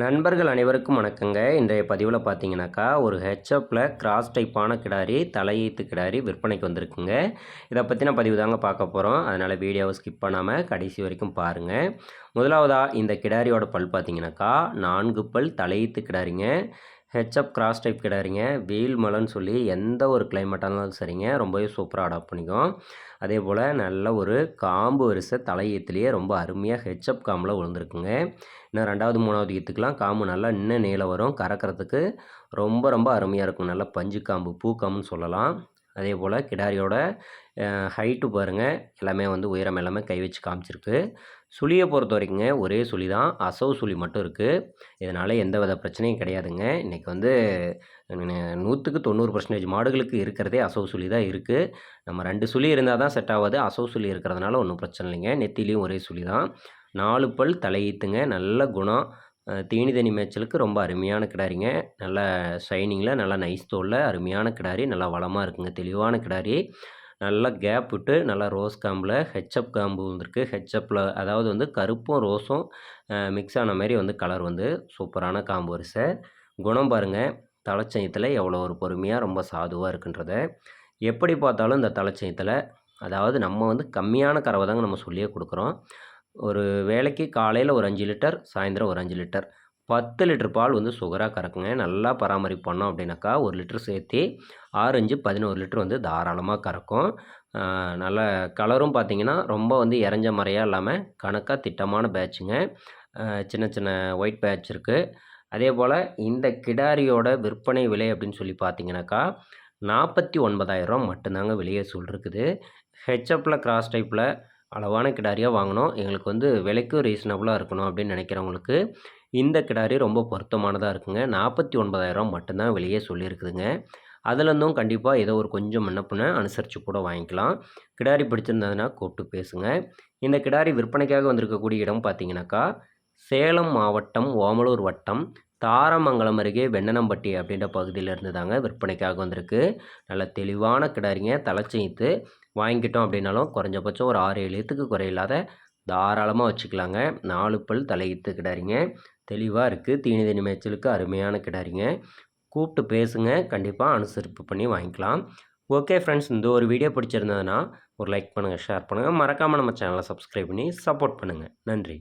நண்பர்கள் அனைவருக்கும் வணக்கங்க. இன்றைய பதிவில் பார்த்தீங்கன்னாக்கா ஒரு ஹெச்அப்பில் கிராஸ் டைப்பான கிடாரி தலையீத்து கிடாரி விற்பனைக்கு வந்திருக்குங்க. இதை பற்றின பதிவு தாங்க பார்க்க போகிறோம் அதனால் வீடியோவை ஸ்கிப் பண்ணாமல் கடைசி வரைக்கும் பாருங்கள் முதலாவதாக இந்த கிடாரியோட பல் பார்த்தீங்கன்னாக்கா நான்கு பல் தலையீத்து கிடாரிங்க. ஹெச்அப் கிராஸ் டைப் கிடையாதுங்க வெயில் மழைன்னு சொல்லி எந்த ஒரு கிளைமேட்டாக இருந்தாலும் சரிங்க. ரொம்பவே சூப்பராக அடாப்ட் பண்ணிக்கும் அதே போல் நல்ல ஒரு காம்பு வரிசை தலையீத்துலேயே ரொம்ப அருமையாக ஹெச்அப் காம்பில் விழுந்துருக்குங்க இன்னும் ரெண்டாவது மூணாவது ஈத்துக்கெலாம் காம்பு நல்லா இன்னும் நீளம் வரும். கறக்கிறதுக்கு ரொம்ப ரொம்ப அருமையாக இருக்கும். நல்லா பஞ்சு காம்பு பூ காம்புன்னு சொல்லலாம். அதே போல் கிடாரியோட ஹைட்டு பாருங்கள் எல்லாமே வந்து உயரம் எல்லாமே கை வச்சு காமிச்சிருக்கு. சுழியை பொறுத்த வரைக்குங்க ஒரே சுழி தான். அசவு சுழி மட்டும் இருக்குது இதனால் எந்த வித பிரச்சனையும் கிடையாதுங்க. இன்றைக்கி வந்து நூற்றுக்கு தொண்ணூறு பர்சன்டேஜ் மாடுகளுக்கு இருக்கிறதே அசவு சுழி தான் இருக்குது நம்ம ரெண்டு சுழி இருந்தால் தான் செட் ஆகாது அசவு சுழி இருக்கிறதுனால ஒன்றும் பிரச்சனை இல்லைங்க. நெத்திலையும் ஒரே சுழி தான். நாலு பல் தலையீத்துங்க நல்ல குணம். தீனி தனி மேய்ச்சலுக்கு ரொம்ப அருமையான கிடாரிங்க. நல்லா ஷைனிங்கில் நல்லா நைஸ் தோலில் அருமையான கிடாரி. நல்லா வளமாக இருக்குங்க தெளிவான கிடாரி. நல்லா கேப் விட்டு நல்லா ரோஸ் காம்பில் ஹெச்அப் காம்பு வந்துருக்கு. ஹெச்அப்பில் அதாவது வந்து கருப்பும் ரோஸும் மிக்ஸ் ஆன மாதிரி வந்து கலர் வந்து சூப்பரான காம்பு வரிசை. குணம் பாருங்கள் தலைச்சயத்தில் எவ்வளோ ஒரு பொறுமையாக ரொம்ப சாதுவாக இருக்குன்றத. எப்படி பார்த்தாலும் இந்த தலைச்சயத்தில் அதாவது நம்ம வந்து கம்மியான கறவை தாங்க நம்ம சொல்லியே கொடுக்குறோம். ஒரு வேலைக்கு காலையில் ஒரு அஞ்சு லிட்டர் சாயந்தரம் ஒரு அஞ்சு லிட்டர். பத்து லிட்டர் பால் வந்து சுகராக கறக்குங்க. நல்லா பராமரிப்பு பண்ணோம் அப்படின்னாக்கா ஒரு லிட்டர் சேர்த்து ஆரஞ்சு பதினோரு லிட்டர் வந்து தாராளமாக கறக்கும். நல்ல கலரும் பார்த்திங்கன்னா ரொம்ப வந்து இறஞ்ச முறையாக இல்லாமல் கணக்காக திட்டமான பேட்சுங்க சின்ன சின்ன ஒயிட் பேட்ச் இருக்குது அதே போல் இந்த கிடாரியோட விற்பனை விலை அப்படின்னு சொல்லி பார்த்தீங்கன்னாக்கா நாற்பத்தி ஒன்பதாயிரம் மட்டும்தாங்க விலையை சொல்லிருக்குது. ஹெச்எப்பில் கிராஸ் டைப்பில் அளவான கிடாரியாக வாங்கினோம் எங்களுக்கு வந்து விலைக்கும் ரீசனபுளாக இருக்கணும் அப்படின்னு நினைக்கிறவங்களுக்கு இந்த கிடாரி ரொம்ப பொருத்தமானதாக இருக்குங்க. நாற்பத்தி ஒன்பதாயிரம் மட்டும்தான் வெளியே சொல்லியிருக்குதுங்க. அதுலேருந்தும் கண்டிப்பாக ஏதோ ஒரு கொஞ்சம் முன்னப்பின அனுசரித்து கூட வாங்கிக்கலாம். கிடாரி பிடிச்சிருந்ததுன்னா கூப்பிட்டு பேசுங்க. இந்த கிடாரி விற்பனைக்காக வந்திருக்கக்கூடிய இடம் பார்த்தீங்கன்னாக்கா சேலம் மாவட்டம் ஓமலூர் வட்டம் தாரமங்கலம் அருகே வெண்ணனம்பட்டி அப்படின்ற பகுதியிலேருந்து தாங்க விற்பனைக்காக வந்திருக்கு. நல்ல தெளிவான கிடாரிங்க தலைச்சீத்து வாங்கிக்கிட்டோம் அப்படின்னாலும் குறைஞ்சபட்சம் ஒரு ஆறு ஏழு ஈத்துக்கு குறையில்லாத தாராளமாக வச்சுக்கலாங்க. நாலு பல் தலையீத்து கிடாரிங்க. தெளிவாக இருக்குது தீனி தீனி மேய்ச்சலுக்கு அருமையான கிடாரிங்க. கூப்பிட்டு பேசுங்க. கண்டிப்பாக அனுசரிப்பு பண்ணி வாங்கிக்கலாம். ஓகே ஃப்ரெண்ட்ஸ் இந்த ஒரு வீடியோ பிடிச்சிருந்ததுன்னா ஒரு லைக் பண்ணுங்கள் ஷேர் பண்ணுங்கள் மறக்காமல் நம்ம சேனலை சப்ஸ்கிரைப் பண்ணி சப்போர்ட் பண்ணுங்கள் நன்றி.